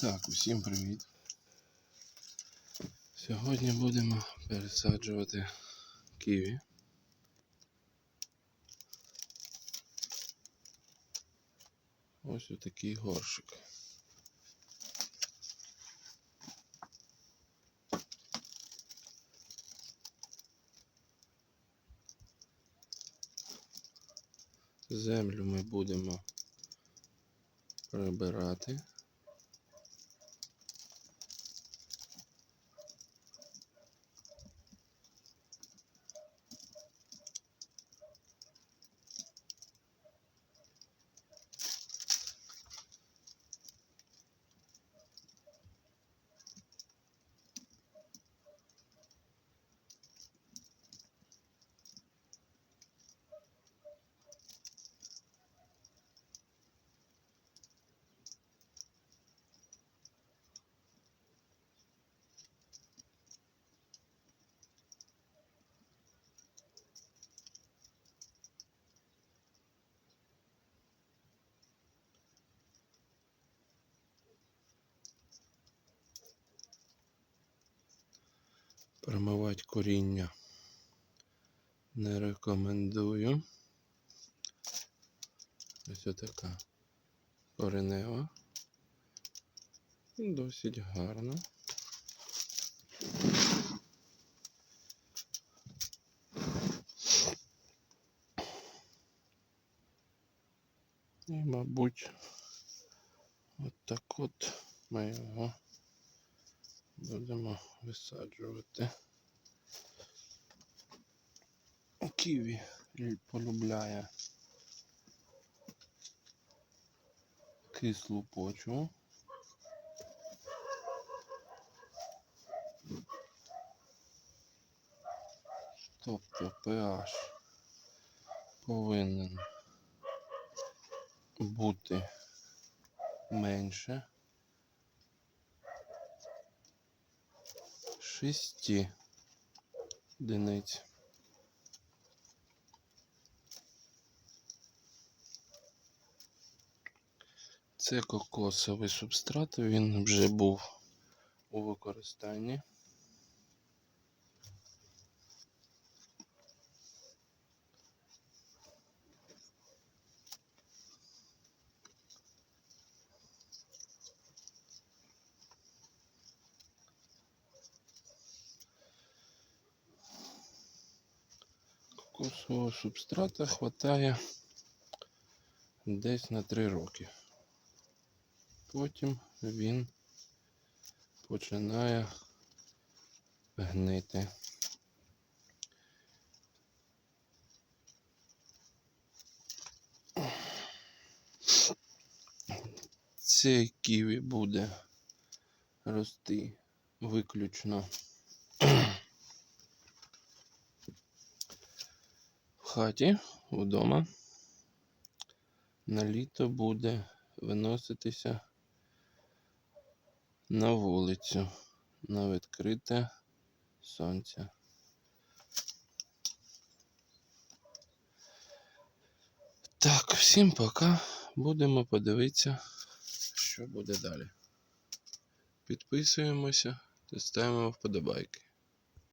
Так, усім привіт. Сьогодні будемо пересаджувати ківі. Ось отакий горшик. Землю ми будемо прибирати. Промивати коріння не рекомендую. Ось така коренева. Досить гарна. І, мабуть, от так от ми його будемо висаджувати. Ківі лю- полюбляє кислу почву. Тобто pH повинен бути менше шести одиниць. Це кокосовий субстрат, він вже був у використанні. Кокосового субстрата хватає десь на 3 роки. Потім він починає гнити. Цей ківі буде рости виключно хаті вдома. На літо буде виноситися на вулицю на відкрите сонце. Так, всім пока. Будемо подивитися, що буде далі. Підписуємося та ставимо вподобайки.